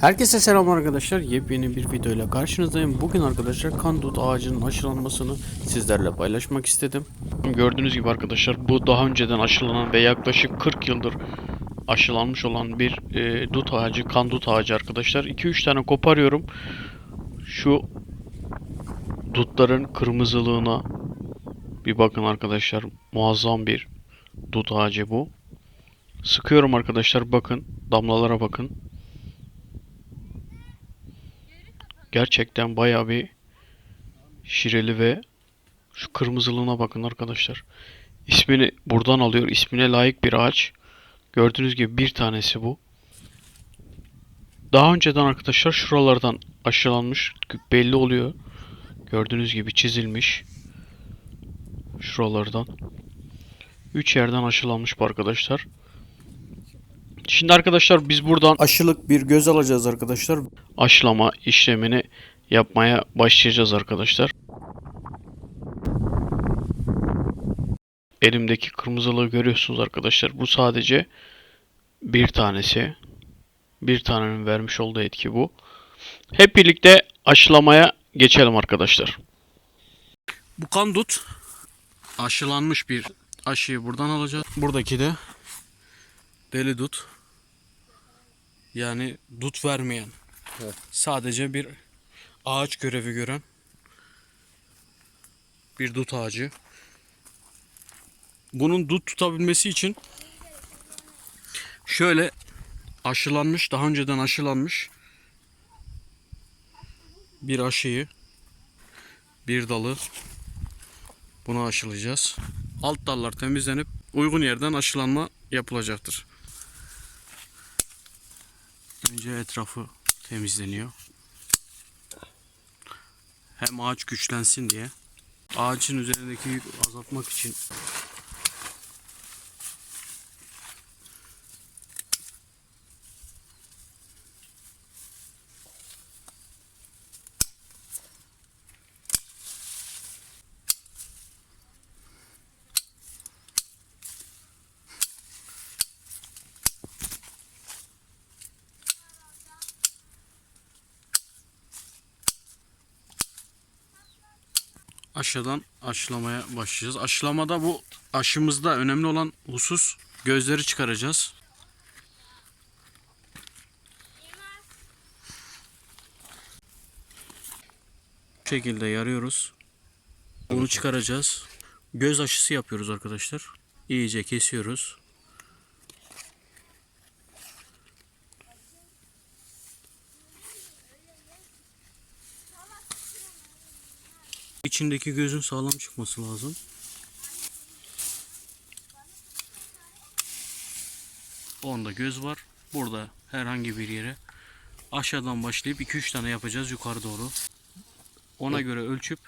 Herkese selam arkadaşlar. Yepyeni bir videoyla karşınızdayım. Bugün arkadaşlar kandut ağacının aşılanmasını sizlerle paylaşmak istedim. Gördüğünüz gibi arkadaşlar bu daha önceden aşılanan ve yaklaşık 40 yıldır aşılanmış olan bir e, dut ağacı, kandut ağacı arkadaşlar. 2-3 tane koparıyorum. Şu dutların kırmızılığına bir bakın arkadaşlar. Muazzam bir dut ağacı bu. Sıkıyorum arkadaşlar bakın. Damlalara bakın. Gerçekten bayağı bir şireli ve şu kırmızılığına bakın arkadaşlar. İsmini buradan alıyor. İsmine layık bir ağaç. Gördüğünüz gibi bir tanesi bu. Daha önceden arkadaşlar şuralardan aşılanmış. Belli oluyor. Gördüğünüz gibi çizilmiş. Şuralardan. 3 yerden aşılanmış bu arkadaşlar. Şimdi arkadaşlar biz buradan aşılık bir göz alacağız arkadaşlar. Aşılama işlemini yapmaya başlayacağız arkadaşlar. Elimdeki kırmızılığı görüyorsunuz arkadaşlar. Bu sadece bir tanesi. Bir tanenin vermiş olduğu etki bu. Hep birlikte aşılamaya geçelim arkadaşlar. Bu kandut aşılanmış bir aşıyı buradan alacağız. Buradaki de deli dut. Yani dut vermeyen. Sadece bir ağaç görevi gören bir dut ağacı. Bunun dut tutabilmesi için şöyle aşılanmış, daha önceden aşılanmış bir aşıyı bir dalı bunu aşılayacağız. Alt dallar temizlenip uygun yerden aşılanma yapılacaktır. Önce etrafı temizleniyor. Hem ağaç güçlensin diye. Ağacın üzerindeki yük azaltmak için aşıdan aşılamaya başlayacağız. Aşılamada bu aşımızda önemli olan husus gözleri çıkaracağız. Bu şekilde yarıyoruz. Bunu çıkaracağız. Göz aşısı yapıyoruz arkadaşlar. İyice kesiyoruz. İçindeki gözün sağlam çıkması lazım. Onda göz var. Burada herhangi bir yere aşağıdan başlayıp 2-3 tane yapacağız yukarı doğru. Ona göre ölçüp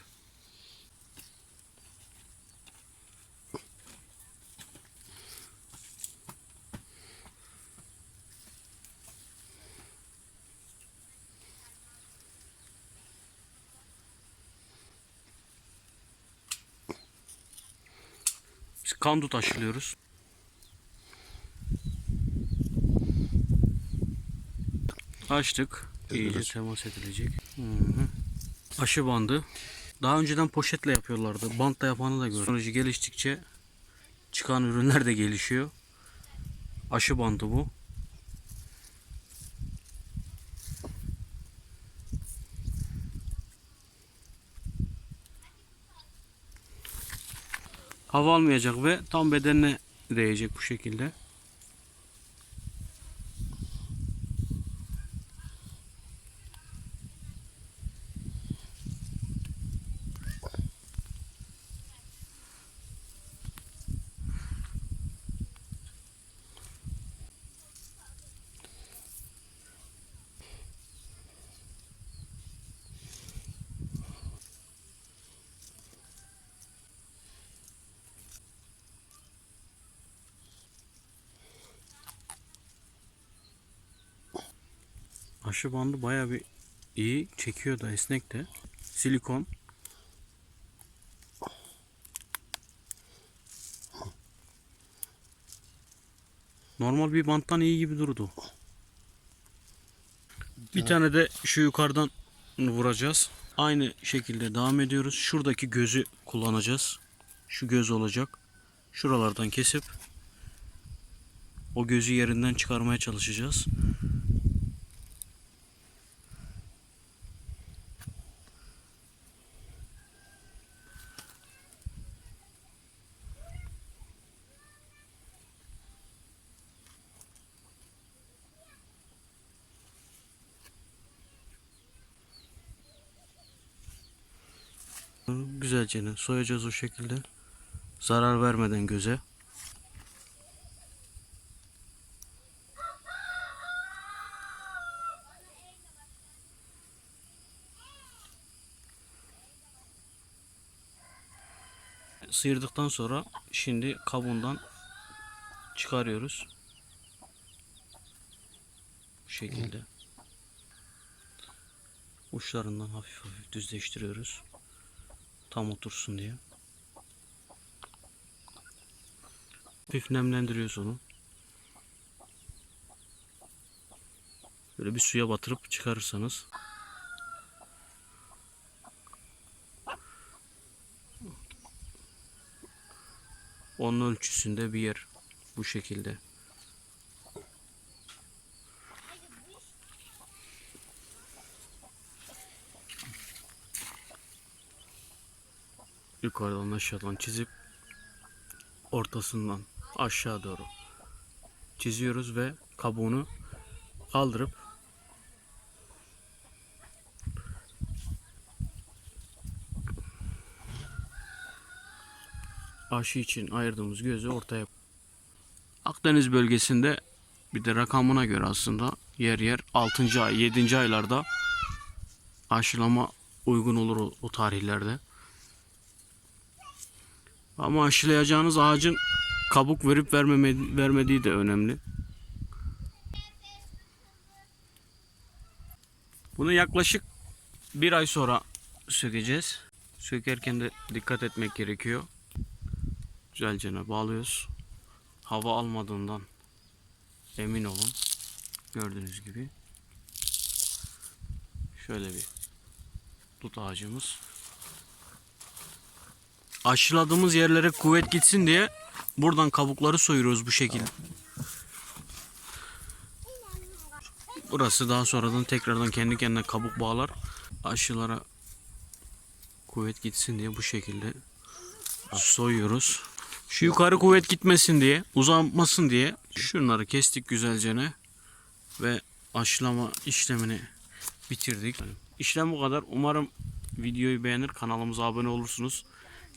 kandut aşılıyoruz. Açtık. İyice temas edilecek. Hı hı. Aşı bandı. Daha önceden poşetle yapıyorlardı. Bantla yapanı da gördüm. Teknoloji geliştikçe çıkan ürünler de gelişiyor. Aşı bandı bu. Hava almayacak ve tam bedenine değecek bu şekilde. Aşı bandı baya bir iyi çekiyor da esnek de. Silikon. Normal bir banttan iyi gibi durdu. Bir tane de şu yukarıdan vuracağız. Aynı şekilde devam ediyoruz. Şuradaki gözü kullanacağız. Şu göz olacak. Şuralardan kesip o gözü yerinden çıkarmaya çalışacağız. Güzelce soyacağız o şekilde. Zarar vermeden göze. Sıyırdıktan sonra şimdi kabuğundan çıkarıyoruz. Bu şekilde. Uçlarından hafif hafif düzleştiriyoruz. Tam otursun diye. Hafif nemlendiriyoruz onu. Böyle bir suya batırıp çıkarırsanız onun ölçüsünde bir yer bu şekilde. Yukarıdan aşağıdan çizip ortasından aşağı doğru çiziyoruz ve kabuğunu kaldırıp aşı için ayırdığımız gözü ortaya Akdeniz bölgesinde bir de rakamına göre aslında yer yer 6. ay 7. aylarda aşılama uygun olur o, o tarihlerde. Ama aşılayacağınız ağacın kabuk verip vermeme, vermediği de önemli. Bunu yaklaşık bir ay sonra sökeceğiz. Sökerken de dikkat etmek gerekiyor. Güzelce bağlıyoruz. Hava almadığından emin olun. Gördüğünüz gibi. Şöyle bir dut ağacımız aşıladığımız yerlere kuvvet gitsin diye buradan kabukları soyuyoruz bu şekilde. Burası daha sonradan tekrardan kendi kendine kabuk bağlar. Aşılara kuvvet gitsin diye bu şekilde soyuyoruz. Şu yukarı kuvvet gitmesin diye, uzanmasın diye şunları kestik güzelce ve aşılama işlemini bitirdik. İşlem bu kadar. Umarım videoyu beğenir, kanalımıza abone olursunuz.